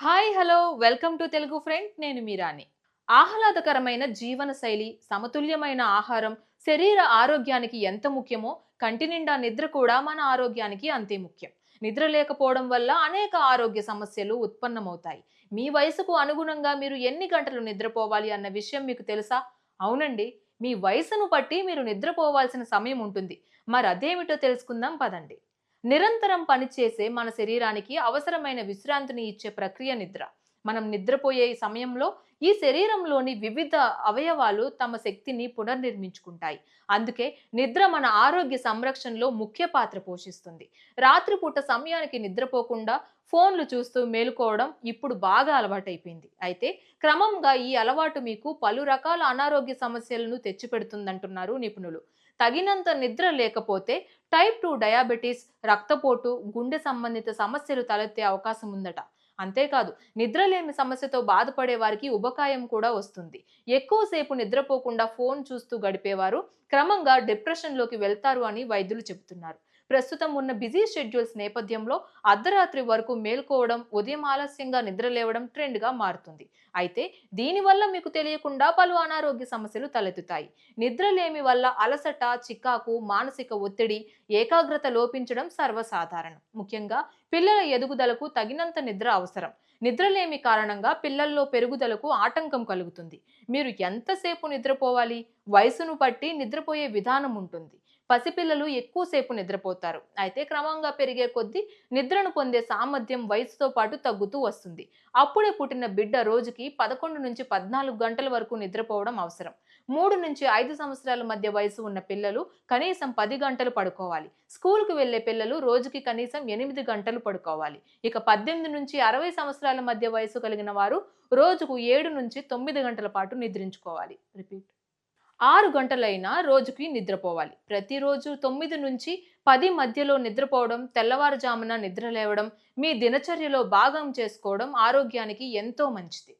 Hi hello welcome to Telugu friend నేను మీరాని ఆహ్లాదకరమైన జీవన శైలి సమతుల్యమైన ఆహారం శరీర ఆరోగ్యానికి ఎంత ముఖ్యమో కంటి నిండా నిద్ర కూడా మన ఆరోగ్యానికి అంతే ముఖ్యం. నిద్ర లేకపోవడం వల్ల అనేక ఆరోగ్య సమస్యలు ఉత్పన్నమవుతాయి. మీ వయసుకు అనుగుణంగా మీరు ఎన్ని గంటలు నిద్రపోవాలి అన్న విషయం మీకు తెలుసా? అవునండి. మీ వయసును బట్టి మీరు నిద్రపోవాల్సిన సమయం ఉంటుంది. మరి అదేమిటో తెలుసుకుందాం పదండి. నిరంతరం పనిచేసే మన శరీరానికి అవసరమైన విశ్రాంతిని ఇచ్చే ప్రక్రియ నిద్ర. మనం నిద్రపోయే సమయంలో ఈ శరీరంలోని వివిధ అవయవాలు తమ శక్తిని పునర్నిర్మించుకుంటాయి. అందుకే నిద్ర మన ఆరోగ్య సంరక్షణలో ముఖ్య పాత్ర పోషిస్తుంది. రాత్రిపూట సమయానికి నిద్రపోకుండా ఫోన్లు చూస్తూ మేలుకోవడం ఇప్పుడు బాగా అలవాటైపోయింది. అయితే క్రమంగా ఈ అలవాటు మీకు పలు రకాల అనారోగ్య సమస్యలను తెచ్చిపెడుతుందంటున్నారు నిపుణులు. తగినంత నిద్ర లేకపోతే టైప్ టూ డయాబెటీస్ రక్తపోటు గుండె సంబంధిత సమస్యలు తలెత్తే అవకాశం ఉందట. అంతేకాదు నిద్రలేమి సమస్యతో బాధపడే వారికి ఉబకాయం కూడా వస్తుంది. ఎక్కువసేపు నిద్రపోకుండా ఫోన్ చూస్తూ గడిపేవారు క్రమంగా డిప్రెషన్లోకి వెళ్తారు అని వైద్యులు చెబుతున్నారు. ప్రస్తుతం ఉన్న బిజీ షెడ్యూల్స్ నేపథ్యంలో అర్ధరాత్రి వరకు మేల్కోవడం ఉదయం ఆలస్యంగా నిద్రలేవడం ట్రెండ్గా మారుతుంది. అయితే దీనివల్ల మీకు తెలియకుండా పలు అనారోగ్య సమస్యలు తలెత్తుతాయి. నిద్రలేమి వల్ల అలసట చికాకు మానసిక ఒత్తిడి ఏకాగ్రత లోపించడం సర్వసాధారణం. ముఖ్యంగా పిల్లల ఎదుగుదలకు తగినంత నిద్ర అవసరం. అవసరం. నిద్రలేమి కారణంగా పిల్లల్లో పెరుగుదలకు ఆటంకం కలుగుతుంది. మీరు ఎంతసేపు నిద్రపోవాలి? వయసును బట్టి నిద్రపోయే విధానం ఉంటుంది. పసిపిల్లలు ఎక్కువసేపు నిద్రపోతారు. అయితే క్రమంగా పెరిగే కొద్దీ నిద్రను పొందే సామర్థ్యం వయసుతో పాటు తగ్గుతూ వస్తుంది. అప్పుడే పుట్టిన బిడ్డ రోజుకి పదకొండు నుంచి పద్నాలుగు గంటల వరకు నిద్రపోవడం అవసరం. మూడు నుంచి ఐదు సంవత్సరాల మధ్య వయసు ఉన్న పిల్లలు కనీసం పది గంటలు పడుకోవాలి. స్కూల్కి వెళ్ళే పిల్లలు రోజుకి కనీసం ఎనిమిది గంటలు పడుకోవాలి. ఇక పద్దెనిమిది నుంచి అరవై సంవత్సరాల మధ్య వయసు కలిగిన వారు రోజుకు ఏడు నుంచి తొమ్మిది గంటల పాటు నిద్రించుకోవాలి. రిపీట్. ఆరు గంటలైనా రోజుకి నిద్రపోవాలి. ప్రతిరోజు తొమ్మిది నుంచి పది మధ్యలో నిద్రపోవడం తెల్లవారుజామున నిద్ర లేవడం మీ దినచర్యలో భాగం చేసుకోవడం ఆరోగ్యానికి ఎంతో మంచిది.